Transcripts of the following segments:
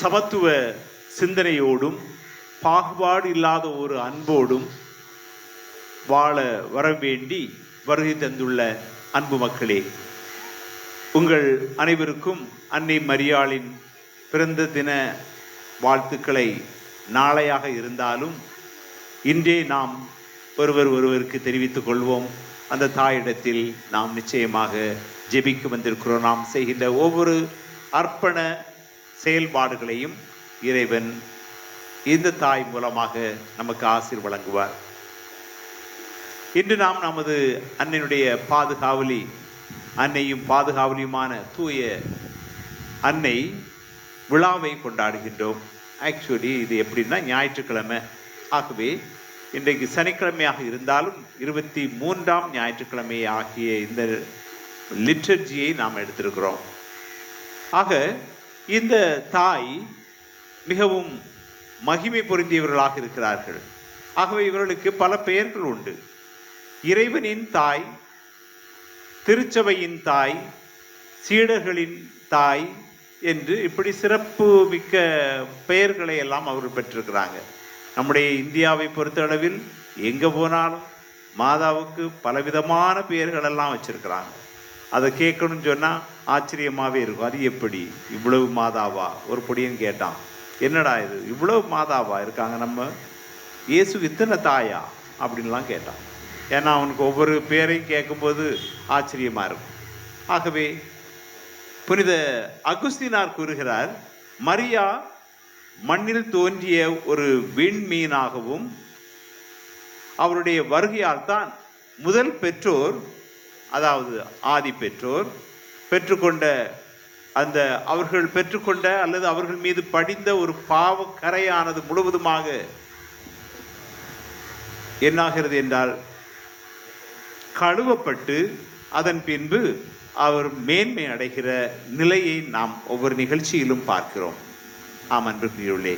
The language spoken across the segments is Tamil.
சமத்துவ சிந்தனையோடும் பாகுபாடு இல்லாத ஒரு அன்போடும் வாழ வரவேண்டி வருகை தந்துள்ள அன்பு மக்களே உங்கள் அனைவருக்கும் அன்னை மரியாளின் பிறந்த தின வாழ்த்துக்களை நாளையாக இருந்தாலும் இன்றே நாம் ஒருவர் ஒருவருக்கு தெரிவித்துக் கொள்வோம். அந்த தாயிடத்தில் நாம் நிச்சயமாக ஜெபிக்க வந்திருக்கிறோம். நாம் செய்கின்ற ஒவ்வொரு அர்ப்பண செயல்பாடுகளையும் இறைவன் இந்த தாய் மூலமாக நமக்கு ஆசீர் வழங்குவார். இன்று நாம் நமது அன்னையினுடைய பாதுகாவலி அன்னையும் பாதுகாவலியுமான தூய அன்னை விழாவை கொண்டாடுகின்றோம். ஆக்சுவலி இது எப்படின்னா ஞாயிற்றுக்கிழமை. ஆகவே இன்றைக்கு சனிக்கிழமையாக இருந்தாலும் இருபத்தி மூன்றாம் ஞாயிற்றுக்கிழமை ஆகிய இந்த லிட்டர்ஜியை நாம் எடுத்திருக்கிறோம். ஆக இந்த தாய் மிகவும் மகிமை பொருந்தியவர்களாக இருக்கிறார்கள். ஆகவே இவர்களுக்கு பல பெயர்கள் உண்டு. இறைவனின் தாய் திருச்சபையின் தாய் சீடர்களின் தாய் என்று இப்படி சிறப்பு மிக்க பெயர்களை எல்லாம் அவர் பெற்றிருக்கிறாங்க. நம்முடைய இந்தியாவை பொறுத்தளவில் எங்கே போனாலும் மாதாவுக்கு பலவிதமான பெயர்கள் எல்லாம் அதை கேட்கணும்னு சொன்னால் ஆச்சரியமாகவே இருக்கும். அது எப்படி? இவ்வளவு மாதாவா? ஒரு பொடியன்னு கேட்டான். என்னடா இது? இவ்வளவு மாதாவா? இருக்காங்க நம்ம? இயேசு இத்தனை தாயா? அப்படின்லாம் கேட்டான். ஏன்னா அவனுக்கு ஒவ்வொரு பேரையும் கேட்கும்போது ஆச்சரியமாக இருக்கும். ஆகவே புனித அகுஸ்தினார் கூறுகிறார் மரியா மண்ணில் தோன்றிய ஒரு விண்மீனாகவும் அவருடைய வருகையால் தான் முதல் பெற்றோர் அதாவது ஆதி பெற்றோர் பெற்றுக்கொண்ட அந்த அவர்கள் பெற்றுக்கொண்ட அல்லது அவர்கள் மீது படிந்த ஒரு பாவ கரையானது முழுவதுமாக என்னாகிறது என்றால் கழுவப்பட்டு அதன் பின்பு அவர் மேன்மை அடைகிற நிலையை நாம் ஒவ்வொரு நிகழ்ச்சியிலும் பார்க்கிறோம். ஆம் அன்புக்குரியவர்களே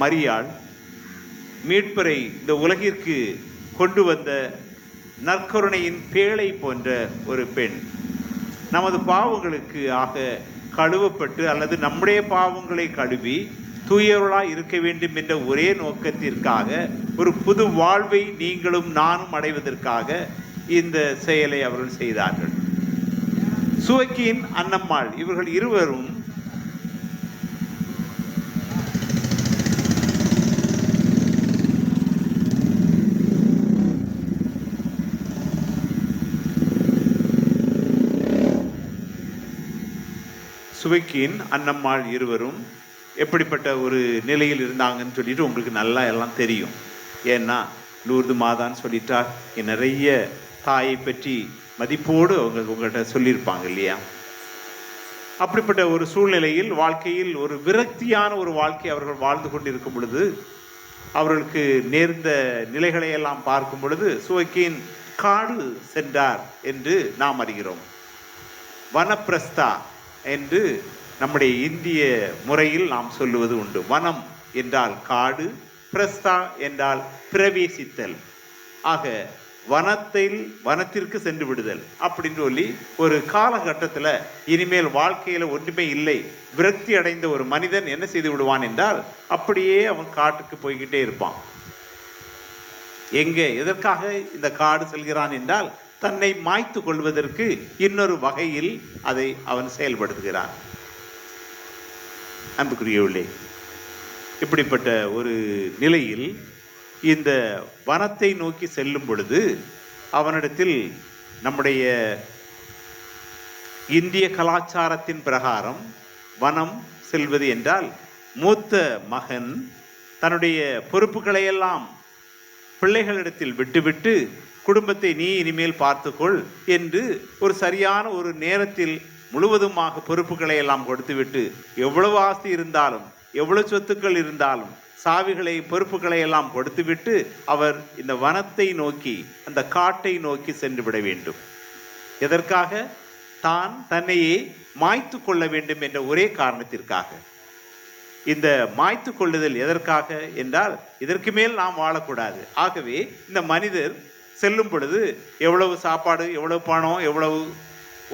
மரியாள் மீட்பரை இந்த உலகிற்கு கொண்டு வந்த நற்கருணையின் பேழை போன்ற ஒரு பெண். நமது பாவங்களுக்கு ஆக கழுவப்பட்டு அல்லது நம்முடைய பாவங்களை கழுவி தூயவர்களாக இருக்க வேண்டும் என்ற ஒரே நோக்கத்திற்காக ஒரு புது வாழ்வை நீங்களும் நானும் அடைவதற்காக இந்த செயலை அவர்கள் செய்தார்கள். சுவக்கியின் அன்னம்மாள் இவர்கள் இருவரும் சுவைக்கின் அன்னம்மாள் இருவரும் எப்படிப்பட்ட ஒரு நிலையில் இருந்தாங்கன்னு சொல்லிட்டு உங்களுக்கு நல்லா எல்லாம் தெரியும். ஏன்னா லூர்து மாதான்னு சொல்லிட்டா நிறைய தாயை பற்றி மதிப்போடு அவங்க உங்கள்கிட்ட சொல்லியிருப்பாங்க இல்லையா? அப்படிப்பட்ட ஒரு சூழ்நிலையில் வாழ்க்கையில் ஒரு விரக்தியான ஒரு வாழ்க்கை அவர்கள் வாழ்ந்து கொண்டிருக்கும் பொழுது அவர்களுக்கு நேர்ந்த நிலைகளை எல்லாம் பார்க்கும் பொழுது சுவைக்கின் காடு சென்றார் என்று நாம் அறிகிறோம். வனப்பிரஸ்தா என்று நம்முடைய இந்திய முறையில் நாம் சொல்லுவது உண்டு. வனம் என்றால் காடு பிரஸ்தா என்றால் பிரவேசித்தல் ஆக வனத்தில் வனத்திற்கு சென்று விடுதல் அப்படின்னு சொல்லி ஒரு காலகட்டத்தில் இனிமேல் வாழ்க்கையில் ஒன்றுமே இல்லை. விரக்தி அடைந்த ஒரு மனிதன் என்ன செய்து விடுவான் என்றால் அப்படியே அவன் காட்டுக்கு போய்கிட்டே இருப்பான். எங்கே? எதற்காக இந்த காடு செல்கிறான் என்றால் தன்னை மாய்த்து கொள்வதற்கு இன்னொரு வகையில் அதை அவன் செயல்படுத்துகிறான். அன்புக்குரியவில்லை இப்படிப்பட்ட ஒரு நிலையில் இந்த வனத்தை நோக்கி செல்லும் பொழுது அவனிடத்தில் நம்முடைய இந்திய கலாச்சாரத்தின் பிரகாரம் வனம் செல்வது என்றால் மூத்த மகன் தன்னுடைய பொறுப்புகளையெல்லாம் பிள்ளைகளிடத்தில் விட்டுவிட்டு குடும்பத்தை நீ இனிமேல் பார்த்துக்கொள் என்று ஒரு சரியான ஒரு நேரத்தில் முழுவதுமாக பொறுப்புகளை எல்லாம் கொடுத்துவிட்டு எவ்வளவு ஆஸ்தி இருந்தாலும் எவ்வளவு சொத்துக்கள் இருந்தாலும் சாவிகளை பொறுப்புகளை எல்லாம் கொடுத்துவிட்டு அவர் இந்த வனத்தை நோக்கி அந்த காட்டை நோக்கி சென்று விட வேண்டும். எதற்காக? தான் தன்னையே மாய்த்து கொள்ள வேண்டும் என்ற ஒரே காரணத்திற்காக. இந்த மாய்த்து கொள்ளுதல் எதற்காக? என்றால் இதற்கு மேல் நாம் வாழக்கூடாது. ஆகவே இந்த மனிதர் செல்லும் பொழுது எவ்வளவு சாப்பாடு எவ்வளவு பணம் எவ்வளவு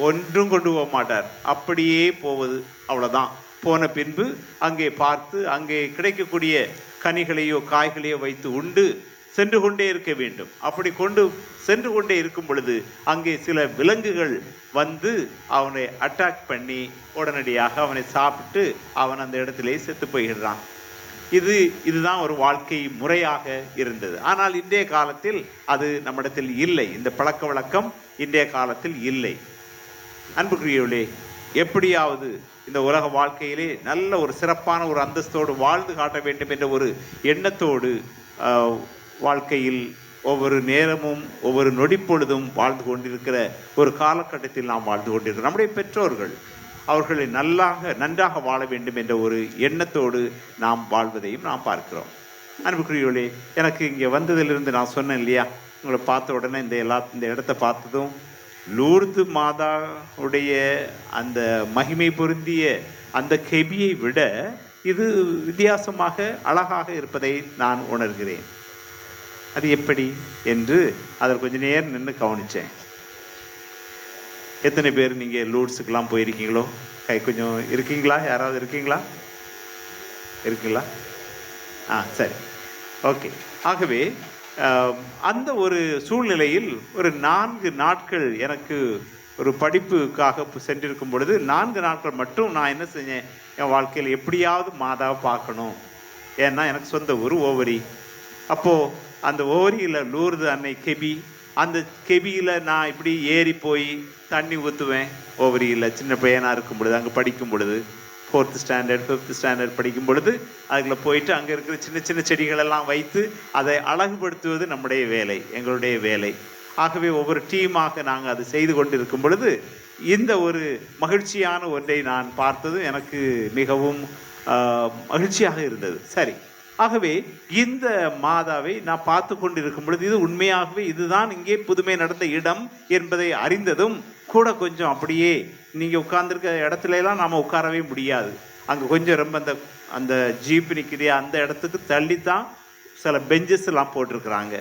ஒன்றும் கொண்டு போக மாட்டார். அப்படியே போவது அவ்வளோதான் போன பின்பு அங்கே பார்த்து அங்கே கிடைக்கக்கூடிய கனிகளையோ காய்களையோ வைத்து உண்டு சென்று கொண்டே இருக்க வேண்டும். அப்படி கொண்டு சென்று கொண்டே இருக்கும் பொழுது அங்கே சில விலங்குகள் வந்து அவனை அட்டாக் பண்ணி உடனடியாக அவனை சாப்பிட்டு அவன் அந்த இடத்திலே செத்து போயிடுறான். இது இதுதான் ஒரு வாழ்க்கை முறையாக இருந்தது. ஆனால் இன்றைய காலத்தில் அது நம்மிடத்தில் இல்லை. இந்த பழக்க வழக்கம் இன்றைய காலத்தில் இல்லை. அன்புக்குரியவளே எப்படியாவது இந்த உலக வாழ்க்கையிலே நல்ல ஒரு சிறப்பான ஒரு அந்தஸ்தோடு வாழ்ந்து காட்ட வேண்டும் என்ற ஒரு எண்ணத்தோடு வாழ்க்கையில் ஒவ்வொரு நேரமும் ஒவ்வொரு நொடிப்பொழுதும் வாழ்ந்து கொண்டிருக்கிற ஒரு காலகட்டத்தில் நாம் வாழ்ந்து கொண்டிருக்கிறோம். நம்முடைய பெற்றோர்கள் அவர்களை நல்லாக நன்றாக வாழ வேண்டும் என்ற ஒரு எண்ணத்தோடு நாம் வாழ்வதையும் நாம் பார்க்கிறோம். அன்புக்குரியவர்களே எனக்கு இங்கே வந்ததிலிருந்து நான் சொன்னேன் இல்லையா? உங்களை பார்த்த உடனே இந்த எல்லா இந்த இடத்த பார்த்ததும் லூர்து மாதாவுடைய அந்த மகிமை பொருந்திய அந்த கெபியை விட இது வித்தியாசமாக அழகாக இருப்பதை நான் உணர்கிறேன். அது எப்படி? என்று அதில் கொஞ்ச நேரம் நின்று கவனித்தேன். எத்தனை பேர் நீங்கள் லூட்ஸுக்கெலாம் போயிருக்கீங்களோ? கை கொஞ்சம் இருக்கீங்களா? யாராவது இருக்கீங்களா? இருக்கீங்களா? ஆ சரி. ஓகே. ஆகவே அந்த ஒரு சூழ்நிலையில் ஒரு நான்கு நாட்கள் எனக்கு ஒரு படிப்புக்காக சென்றிருக்கும் பொழுது நான்கு நாட்கள் மட்டும் நான் என்ன செஞ்சேன்? என் வாழ்க்கையில் எப்படியாவது மாதாவை பார்க்கணும். ஏன்னா எனக்கு சொந்த ஊர் ஓவரி. அப்போது அந்த ஓவரியில் லூர்து அன்னை கெபி அந்த கெபியில் நான் இப்படி ஏறி போய் தண்ணி ஊற்றுவேன் ஓவரியில் சின்ன பையனாக இருக்கும் பொழுது அங்கே படிக்கும் பொழுது ஃபோர்த்து ஸ்டாண்டர்ட் ஃபிஃப்த் ஸ்டாண்டர்ட் படிக்கும் பொழுது அதுக்குள்ளே போயிட்டு அங்கே இருக்கிற சின்ன சின்ன செடிகளெல்லாம் வைத்து அதை அழகுபடுத்துவது நம்முடைய வேலை எங்களுடைய வேலை. ஆகவே ஒவ்வொரு டீமாக நாங்கள் அதை செய்து கொண்டிருக்கும் பொழுது இந்த ஒரு மகிழ்ச்சியான ஒன்றை நான் பார்த்தது எனக்கு மிகவும் மகிழ்ச்சியாக இருந்தது. சரி. ஆகவே இந்த மாதாவை நான் பார்த்து கொண்டிருக்கும் பொழுது இது உண்மையாகவே இதுதான் இங்கே புதுமை நடந்த இடம் என்பதை அறிந்ததும் கூட கொஞ்சம் அப்படியே நீங்கள் உட்கார்ந்துருக்க இடத்துல எல்லாம் நாம் உட்காரவே முடியாது. அங்கே கொஞ்சம் ரொம்ப அந்த அந்த ஜீப் நிற்கிதே அந்த இடத்துக்கு தள்ளி தான் சில பெஞ்சஸ் எல்லாம் போட்டிருக்கிறாங்க.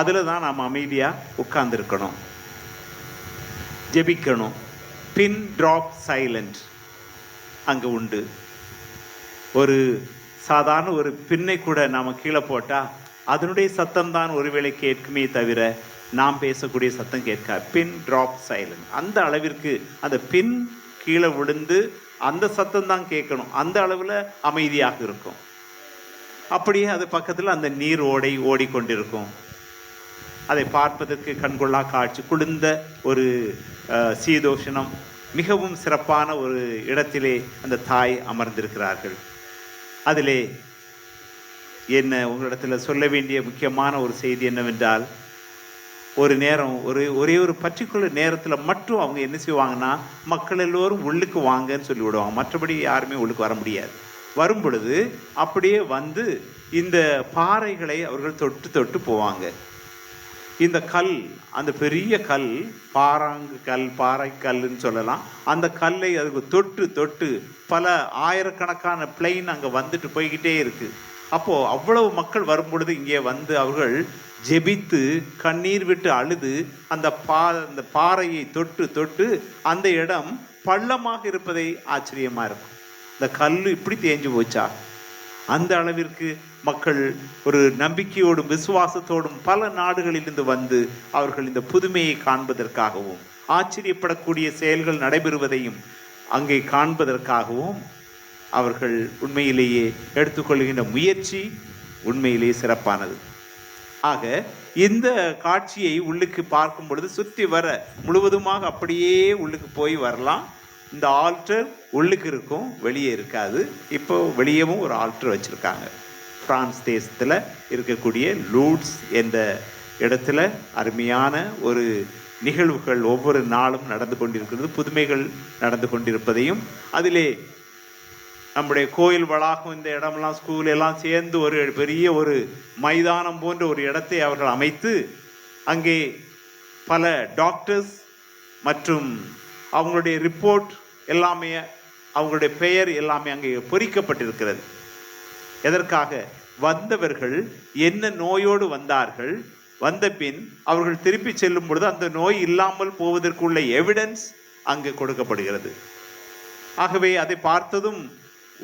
அதில் தான் நாம் அமைதியாக உட்கார்ந்துருக்கணும். ஜெபிக்கணும். பின் ட்ராப் சைலண்ட் அங்கே உண்டு. ஒரு சாதாரண ஒரு பின்னை கூட நாம் கீழே போட்டால் அதனுடைய சத்தம் தான் ஒருவேளை கேட்குமே தவிர நாம் பேசக்கூடிய சத்தம் கேட்காது பின் ட்ராப் சைலண்ட் அந்த அளவிற்கு அந்த பின் கீழே விழுந்து அந்த சத்தம் தான் கேட்கணும். அந்த அளவில் அமைதியாக இருக்கும். அப்படியே அது பக்கத்தில் அந்த நீர் ஓடை ஓடிக்கொண்டிருக்கும். அதை பார்ப்பதற்கு கண்கொள்ளா காட்சி குளிர்ந்த ஒரு சீதோஷணம் மிகவும் சிறப்பான ஒரு இடத்திலே அந்த தாய் அமர்ந்திருக்கிறார்கள். அதிலே என்ன உங்களிடத்தில் சொல்ல வேண்டிய முக்கியமான ஒரு செய்தி என்னவென்றால் ஒரு நேரம் ஒரு ஒரே ஒரு பர்டிகுலர் நேரத்தில் மட்டும் அவங்க என்ன செய்வாங்கன்னா மக்கள் எல்லோரும் உள்ளுக்கு வாங்கன்னு சொல்லி விடுவாங்க. மற்றபடி யாருமே உள்ளுக்கு வர முடியாது. வரும் பொழுது அப்படியே வந்து இந்த பாறைகளை அவர்கள் தொட்டு தொட்டு போவாங்க. இந்த கல் அந்த பெரிய கல் பாறாங்கு கல் பாறை கல்லுன்னு சொல்லலாம். அந்த கல்லை அதுக்கு தொட்டு தொட்டு பல ஆயிரக்கணக்கான பிளெயின் அங்கே வந்துட்டு போய்கிட்டே இருக்கு. அப்போ அவ்வளவு மக்கள் வரும்பொழுது இங்கே வந்து அவர்கள் ஜெபித்து கண்ணீர் விட்டு அழுது அந்த பா அந்த பாறையை தொட்டு தொட்டு அந்த இடம் பள்ளமாக இருப்பதை ஆச்சரியமாக இருக்கும். இந்த கல் இப்படி தேஞ்சு போச்சா? அந்த அளவிற்கு மக்கள் ஒரு நம்பிக்கையோடும் விசுவாசத்தோடும் பல நாடுகளிலிருந்து வந்து அவர்கள் இந்த புதுமையை காண்பதற்காகவும் ஆச்சரியப்படக்கூடிய செயல்கள் நடைபெறுவதையும் அங்கே காண்பதற்காகவும் அவர்கள் உண்மையிலேயே எடுத்துக்கொள்கின்ற முயற்சி உண்மையிலேயே சிறப்பானது. ஆக இந்த காட்சியை உள்ளுக்கு பார்க்கும் பொழுது சுற்றி வர முழுவதுமாக அப்படியே உள்ளுக்கு போய் வரலாம். இந்த ஆல்டர் உள்ளுக்கு இருக்கும் வெளியே இருக்காது. இப்போ வெளியவும் ஒரு ஆல்டர் வச்சுருக்காங்க. பிரான்ஸ் தேசத்தில் இருக்கக்கூடிய லூட்ஸ் என்ற இடத்துல அருமையான ஒரு நிகழ்வுகள் ஒவ்வொரு நாளும் நடந்து கொண்டிருக்கிறது புதுமைகள் நடந்து கொண்டிருப்பதையும். அதிலே நம்முடைய கோயில் வளாகம் இந்த இடமெல்லாம் ஸ்கூல் எல்லாம் சேர்ந்து ஒரு பெரிய ஒரு மைதானம் போன்ற ஒரு இடத்தை அவர்கள் அமைத்து அங்கே பல டாக்டர்ஸ் மற்றும் அவங்களுடைய ரிப்போர்ட் எல்லாமே அவங்களுடைய பெயர் எல்லாமே அங்கே பொறிக்கப்பட்டிருக்கிறது. எதற்காக? வந்தவர்கள் என்ன நோயோடு வந்தார்கள் வந்த பின் அவர்கள் திருப்பி செல்லும் பொழுது அந்த நோய் இல்லாமல் போவதற்குள்ள எவிடன்ஸ் அங்கு கொடுக்கப்படுகிறது. ஆகவே அதை பார்த்ததும்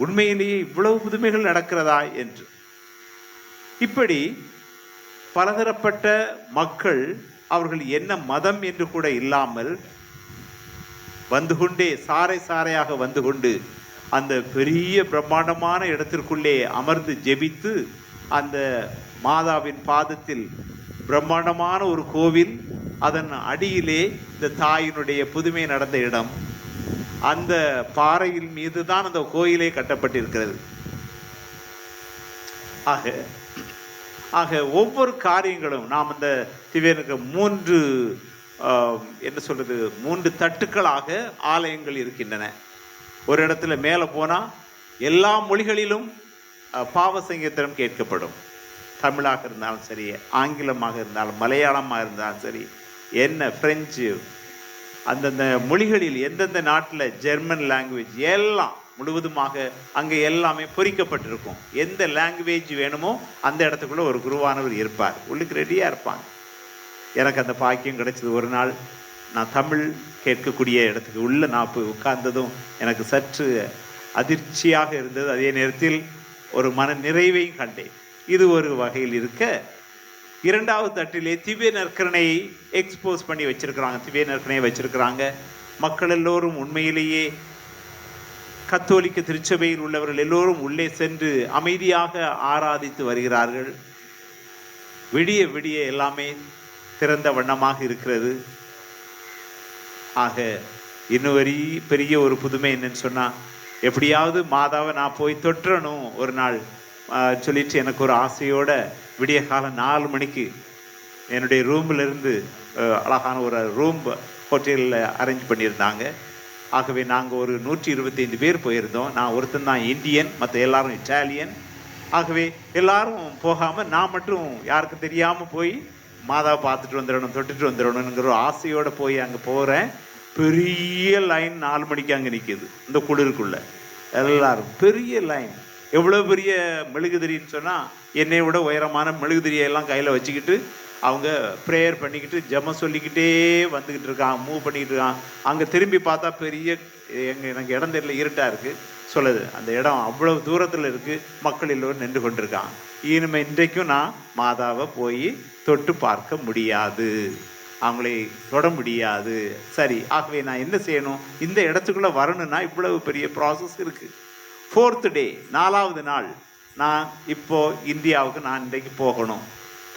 உண்மையிலேயே இவ்வளவு புதுமைகள் நடக்கிறதா என்று. இப்படி பலதரப்பட்ட மக்கள் அவர்கள் என்ன மதம் என்று கூட இல்லாமல் வந்து கொண்டே சாறை சாறையாக வந்து கொண்டு அந்த பெரிய பிரம்மாண்டமான இடத்திற்குள்ளே அமர்ந்து ஜெபித்து அந்த மாதாவின் பாதத்தில் பிரம்மாண்டமான ஒரு கோவில் அதன் அடியிலே இந்த தாயினுடைய புதுமை நடந்த இடம். அந்த பாறையின் மீது தான் அந்த கோயிலே கட்டப்பட்டிருக்கிறது. ஆக ஆக ஒவ்வொரு காரியங்களும் நாம் அந்த திவேனுக்கு மூன்று என்ன சொல்கிறது மூன்று தட்டுக்களாக ஆலயங்கள் இருக்கின்றன. ஒரு இடத்துல மேலே போனால் எல்லா மொழிகளிலும் ஆஹ், கேட்கப்படும். தமிழாக இருந்தாலும் சரி ஆங்கிலமாக இருந்தாலும் மலையாளமாக இருந்தாலும் சரி என்ன பிரெஞ்சு அந்தந்த மொழிகளில் எந்தெந்த நாட்டில் ஜெர்மன் லாங்குவேஜ் எல்லாம் முழுவதுமாக அங்கே எல்லாமே பொறிக்கப்பட்டிருக்கும். எந்த லாங்குவேஜ் வேணுமோ அந்த இடத்துக்குள்ளே ஒரு குருவானவர் இருப்பார். உள்ளுக்கு ரெடியாக இருப்பாங்க. எனக்கு அந்த பாக்கியம் கிடைச்சது. ஒரு நாள் நான் தமிழ் கேட்கக்கூடிய இடத்துக்கு உள்ள நான் போய் உட்கார்ந்ததும் எனக்கு சற்று அதிர்ச்சியாக இருந்தது. அதே நேரத்தில் ஒரு மன நிறைவையும் கண்டேன். இது ஒரு வகையில் இருக்க இரண்டாவது தட்டிலே திவ்ய நற்கரணையை எக்ஸ்போஸ் பண்ணி வச்சிருக்கிறாங்க. திவ்ய நற்கரணையை வச்சிருக்கிறாங்க. மக்கள் எல்லோரும் உண்மையிலேயே கத்தோலிக்க திருச்சபையில் உள்ளவர்கள் எல்லோரும் உள்ளே சென்று அமைதியாக ஆராதித்து வருகிறார்கள். விடிய விடிய எல்லாமே திறந்த வண்ணமாக இருக்கிறது. ஆக இன்னும் வரி பெரிய ஒரு புதுமை என்னன்னு சொன்னால் எப்படியாவது மாதாவை நான் போய் தொற்றணும் ஒரு நாள். சொல்லிட்டு எனக்கு ஒரு ஆசையோட விடிய காலம் நாலு மணிக்கு என்னுடைய ரூம்லேருந்து அழகான ஒரு ரூம் ஹோட்டலில் அரேஞ்ச் பண்ணியிருந்தாங்க. ஆகவே நாங்கள் ஒரு நூற்றி இருபத்தைந்து பேர் போயிருந்தோம். நான் ஒருத்தன் தான் இந்தியன் மற்ற எல்லாரும் இட்டாலியன். ஆகவே எல்லாரும் போகாமல் நான் மட்டும் யாருக்கும் தெரியாமல் போய் மாதாவை பார்த்துட்டு வந்துடணும் தொட்டுட்டு வந்துடணுங்கிற ஒரு ஆசையோடு போய் அங்கே போகிறேன் பெரிய லைன் நாலு மணிக்கு அங்கே நிற்கிது இந்த குளிருக்குள்ள. எல்லாரும் பெரிய லைன் எவ்வளோ பெரிய மெழுகுதிரின்னு சொன்னால் என்னை விட உயரமான மெழுகுதிரியை எல்லாம் கையில் வச்சுக்கிட்டு அவங்க ப்ரேயர் பண்ணிக்கிட்டு ஜம சொல்லிக்கிட்டே வந்துக்கிட்டு இருக்கான் மூவ் பண்ணிக்கிட்டு இருக்கான். அங்கே திரும்பி பார்த்தா பெரிய எங்கள் எனக்கு இடம் தெரியல இருட்டாக இருக்குது சொல்லுது அந்த இடம் அவ்வளவு தூரத்தில் இருக்குது மக்கள் எல்லோரும் நின்று கொண்டிருக்கான் இனிமே இன்றைக்கும் நான் மாதாவை போய் தொட்டு பார்க்க முடியாது. அவங்களை தொட முடியாது. சரி ஆகவே நான் என்ன செய்யணும்? இந்த இடத்துக்குள்ளே வரணும்னா இவ்வளவு பெரிய ப்ராசஸ் இருக்குது ஃபோர்த்து டே நாலாவது நாள் நான் இப்போ இந்தியாவுக்கு நான் இன்றைக்கு போகணும்.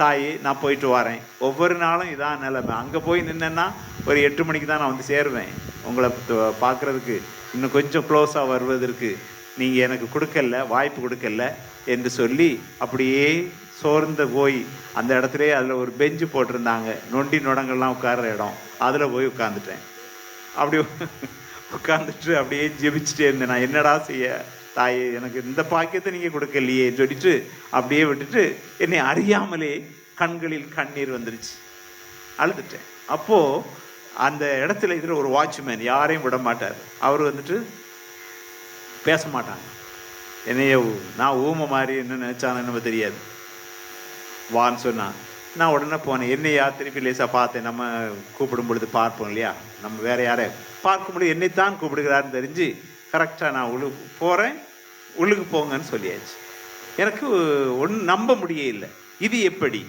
தாயே நான் போயிட்டு வரேன். ஒவ்வொரு நாளும் இதான் நிலைமை. அங்கே போய் நின்னேன்னா ஒரு எட்டு மணிக்கு தான் நான் வந்து சேருவேன். உங்களை பார்க்குறதுக்கு. இன்னும் கொஞ்சம் க்ளோஸாக வருவதற்கு நீங்கள் எனக்கு கொடுக்கல வாய்ப்பு கொடுக்கல என்று சொல்லி அப்படியே சோர்ந்து போய் அந்த இடத்துல அதில் ஒரு பெஞ்சு போட்டிருந்தாங்க. நொண்டி நொடங்கள்லாம் உட்கார்ற இடம். அதில் போய் உட்காந்துட்டேன் அப்படி உட்காந்துட்டு அப்படியே ஜெபிச்சுட்டே இருந்தேன். நான் என்னடா செய்ய? தாயே எனக்கு இந்த பாக்கியத்தை நீங்கள் கொடுக்கலையே சொல்லிட்டு அப்படியே விட்டுட்டு என்னை அறியாமலே கண்களில் கண்ணீர் வந்துருச்சு. அழுதுட்டேன். அப்போது அந்த இடத்துல இருக்கிற ஒரு வாட்ச்மேன் யாரையும் விட மாட்டார். அவர் வந்துட்டு பேச மாட்டாங்க. என்னைய நான் ஊமை மாதிரி என்ன நினச்சானு நம்ம தெரியாது. வான்னு சொன்னான் நான் உடனே போனேன். என்னையா திருப்பி லேசாக பார்த்தேன். நம்ம கூப்பிடும் பொழுது பார்ப்போம் இல்லையா? நம்ம வேற யாரை? பார்க்கும் பொழுது என்னைத்தான் கூப்பிடுகிறாருன்னு தெரிஞ்சு கரெக்டாக நான் உள்ளு போகிறேன் உள்ளுக்கு போங்கன்னு சொல்லியாச்சு. எனக்கு ஒன்றும் நம்ப முடியல இது எப்படி?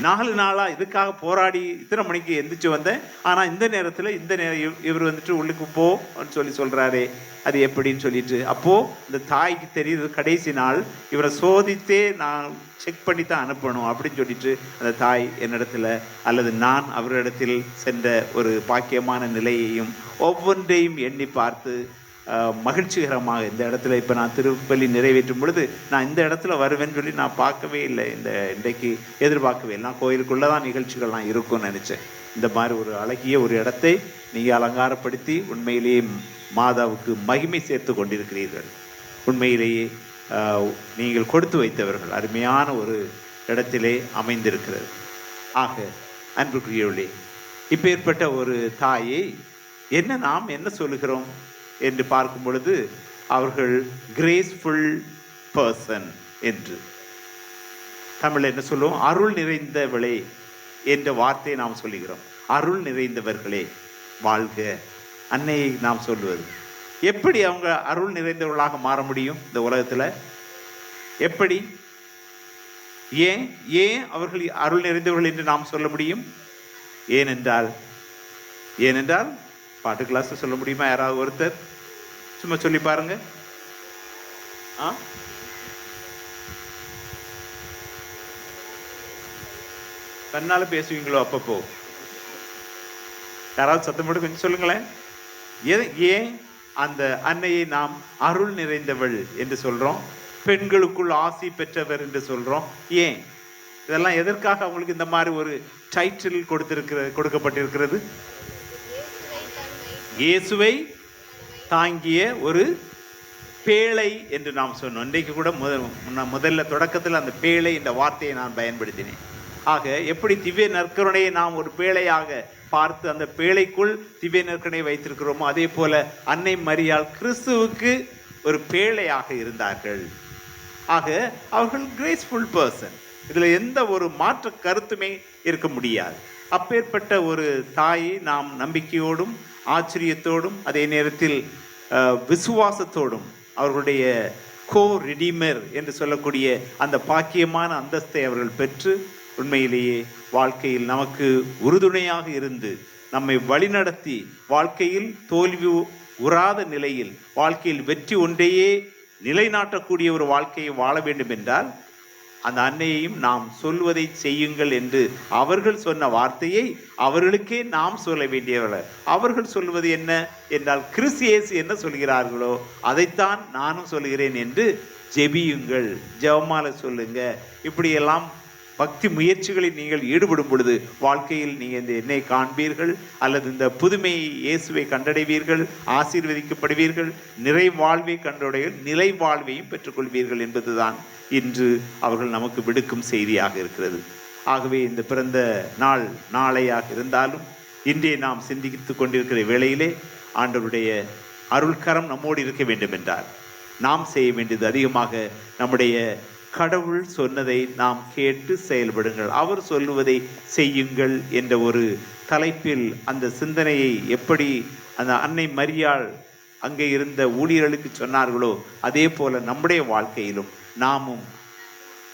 நாலு நாளாக இதுக்காக போராடி இத்தனை மணிக்கு எந்திரிச்சு வந்தேன். ஆனால் இந்த நேரத்தில் இந்த நேரம் இவர் வந்துட்டு உள்ளுக்கு போ சொல்லி சொல்கிறாரே அது எப்படின்னு சொல்லிட்டு. அப்போது இந்த தாய்க்கு தெரியுது கடைசி நாள். இவரை சோதித்தே நான் செக் பண்ணி தான் அனுப்பணும் அப்படின்னு சொல்லிட்டு அந்த தாய் என்னிடத்துல அல்லது நான் அவரிடத்தில் சென்ற ஒரு பாக்கியமான நிலையையும் ஒவ்வொன்றையும் எண்ணி பார்த்து மகிழ்ச்சிகரமாக இந்த இடத்துல இப்போ நான் திருப்பலி நிறைவேற்றும் பொழுது நான் இந்த இடத்துல வருவேன்னு சொல்லி நான் பார்க்கவே இல்லை. இந்த இன்றைக்கு எதிர்பார்க்கவே இல்லை. நான் கோயிலுக்குள்ளே தான் நிகழ்ச்சிகள்லாம் இருக்கும்னு நினச்சேன். இந்த மாதிரி ஒரு அழகிய ஒரு இடத்தை நீங்கள் அலங்காரப்படுத்தி உண்மையிலேயே மாதாவுக்கு மகிமை சேர்த்து கொண்டிருக்கிறீர்கள். உண்மையிலேயே நீங்கள் கொடுத்து வைத்தவர்கள் அருமையான ஒரு இடத்திலே அமைந்திருக்கிறது. ஆக அன்புக்குரியவளே இப்பேற்பட்ட ஒரு தாயை என்ன நாம் என்ன சொல்லுகிறோம்? என்று பார்க்கும் பொழுது அவர்கள் கிரேஸ்ஃபுல் பர்சன் என்று. தமிழ் என்ன சொல்லுவோம்? அருள் நிறைந்தவளே என்ற வார்த்தையை நாம் சொல்லுகிறோம். அருள் நிறைந்தவர்களே வாழ்க. அன்னையை நாம் சொல்லுவது. எப்படி அவங்க அருள் நிறைந்தவர்களாக மாற முடியும் இந்த உலகத்தில்? எப்படி? ஏன்? ஏன் அவர்கள் அருள் நிறைந்தவர்கள் என்று நாம் சொல்ல முடியும்? ஏனென்றால் ஏனென்றால் பாட்டு கிளாஸ் சொல்ல முடியுமா? யாராவது ஒருத்தர்? சும்மா சொல்லி பாருங்க. ஆ? தன்னால பேசுவீங்களோ அப்பப்போ? யாராவது சத்தம் போட்டு கொஞ்சம் சொல்லுங்களேன். எது- ஏன் அந்த அன்னையை நாம் அருள் நிறைந்தவள் என்று சொல்றோம்? பெண்களுக்குள் ஆசி பெற்றவர் என்று சொல்றோம். ஏன்? இதெல்லாம் எதற்காக அவங்களுக்கு இந்த மாதிரி ஒரு டைட்டில் கொடுத்திருக்கிற கொடுக்கப்பட்டிருக்கிறது? இயேசுவை தாங்கிய ஒரு பேழை என்று நாம் சொன்னோம். இன்றைக்கு கூட முதல் முன்ன- முதல்ல தொடக்கத்தில் அந்த பேழை என்ற வார்த்தையை நான் பயன்படுத்தினேன். ஆக எப்படி திவ்ய நற்கருணையை நாம் ஒரு பேழையாக பார்த்து அந்த பேழைக்குள் திவ்ய நற்கருணை வைத்திருக்கிறோமோ அதே போல அன்னை மரியாள் கிறிஸ்துவுக்கு ஒரு பேழையாக இருந்தார்கள். ஆக அவர்கள் கிரேஸ்ஃபுல் பர்சன் இதில் எந்த ஒரு மாற்று கருத்துமே இருக்க முடியாது. அப்பேற்பட்ட ஒரு தாயை நாம் நம்பிக்கையோடும் ஆச்சரியத்தோடும் அதே நேரத்தில் விசுவாசத்தோடும் அவர்களுடைய கோ ரிடீமர் என்று சொல்லக்கூடிய அந்த பாக்கியமான அந்தஸ்தை அவர்கள் பெற்று உண்மையிலேயே வாழ்க்கையில் நமக்கு உறுதுணையாக இருந்து நம்மை வழிநடத்தி வாழ்க்கையில் தோல்வி உறாத நிலையில் வாழ்க்கையில் வெற்றி ஒன்றையே நிலைநாட்டக்கூடிய ஒரு வாழ்க்கையை வாழ வேண்டும் என்றால் அந்த அன்னையையும் நாம் சொல்வதை செய்யுங்கள் என்று அவர்கள் சொன்ன வார்த்தையை அவர்களுக்கே நாம் சொல்ல வேண்டியவர்கள். அவர்கள் சொல்வது என்ன என்றால் கிறிஸ்து இயேசு என்ன சொல்கிறார்களோ அதைத்தான் நானும் சொல்கிறேன் என்று ஜெபியுங்கள். ஜெபமால சொல்லுங்க. இப்படியெல்லாம் பக்தி முயற்சிகளில் நீங்கள் ஈடுபடும் பொழுது வாழ்க்கையில் நீங்கள் இந்த எண்ணெய் காண்பீர்கள் அல்லது இந்த புதுமை இயேசுவை கண்டடைவீர்கள் ஆசீர்வதிக்கப்படுவீர்கள் நிறை வாழ்வை கண்டடைய நிலை வாழ்வையும் பெற்றுக்கொள்வீர்கள் என்பதுதான் இன்று அவர்கள் நமக்கு விடுக்கும் செய்தியாக இருக்கிறது. ஆகவே இந்த பிறந்த நாள் நாளையாக இருந்தாலும் இன்றே நாம் சிந்தித்துக் கொண்டிருக்கிற வேளையிலே ஆண்டவருடைய அருள்கரம் நம்மோடு இருக்க வேண்டும் என்றார் நாம் செய்ய வேண்டியது அதிகமாக நம்முடைய கடவுள் சொன்னதை நாம் கேட்டு செயல்படுங்கள். அவர் சொல்லுவதை செய்யுங்கள் என்ற ஒரு தலைப்பில் அந்த சிந்தனையை எப்படி அந்த அன்னை மரியாள் அங்கே இருந்த ஊழியர்களுக்கு சொன்னார்களோ அதே போல நம்முடைய வாழ்க்கையிலும் நாமும்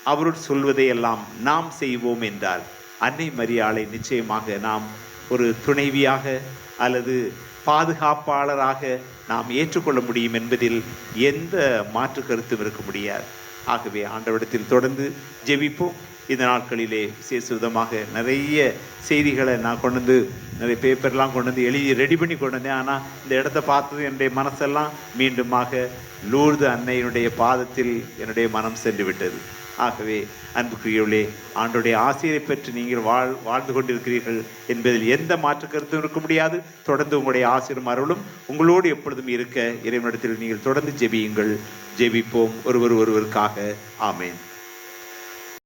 அவருள் சொல்வதை எல்லாம் நாம் செய்வோம் என்றால் அன்னை மரியாளை நிச்சயமாக நாம் ஒரு துணைவியாக அல்லது பாதுகாப்பாளராக நாம் ஏற்றுக்கொள்ள முடியும் என்பதில் எந்த மாற்று கருத்தும் இருக்க முடியாது. ஆகவே ஆண்டவரிடத்தில் தொடர்ந்து ஜெபிப்போம். இந்த நாட்களிலே விசேஷ விதமாக நிறைய செய்திகளை நான் கொண்டு வந்து நிறைய பேப்பர்லாம் கொண்டு வந்து எழுதி ரெடி பண்ணி கொண்டு வந்தேன். ஆனால் இந்த இடத்த பார்த்தது என்னுடைய மனசெல்லாம் மீண்டுமாக லூர்து அன்னையினுடைய பாதத்தில் என்னுடைய மனம் சென்று விட்டது. ஆகவே அன்புக்குரியவளே ஆண்டுடைய ஆசிரியரை பெற்று நீங்கள் வாழ் வாழ்ந்து கொண்டிருக்கிறீர்கள் என்பதில் எந்த மாற்று கருத்தும் இருக்க முடியாது. தொடர்ந்து உங்களுடைய ஆசிரியரும் அருளும் உங்களோடு எப்பொழுதும் இருக்க இறைவனிடத்தில் நீங்கள் தொடர்ந்து ஜெபியுங்கள். ஜெபிப்போம். ஒருவர் ஒருவருக்காக. ஆமேன்.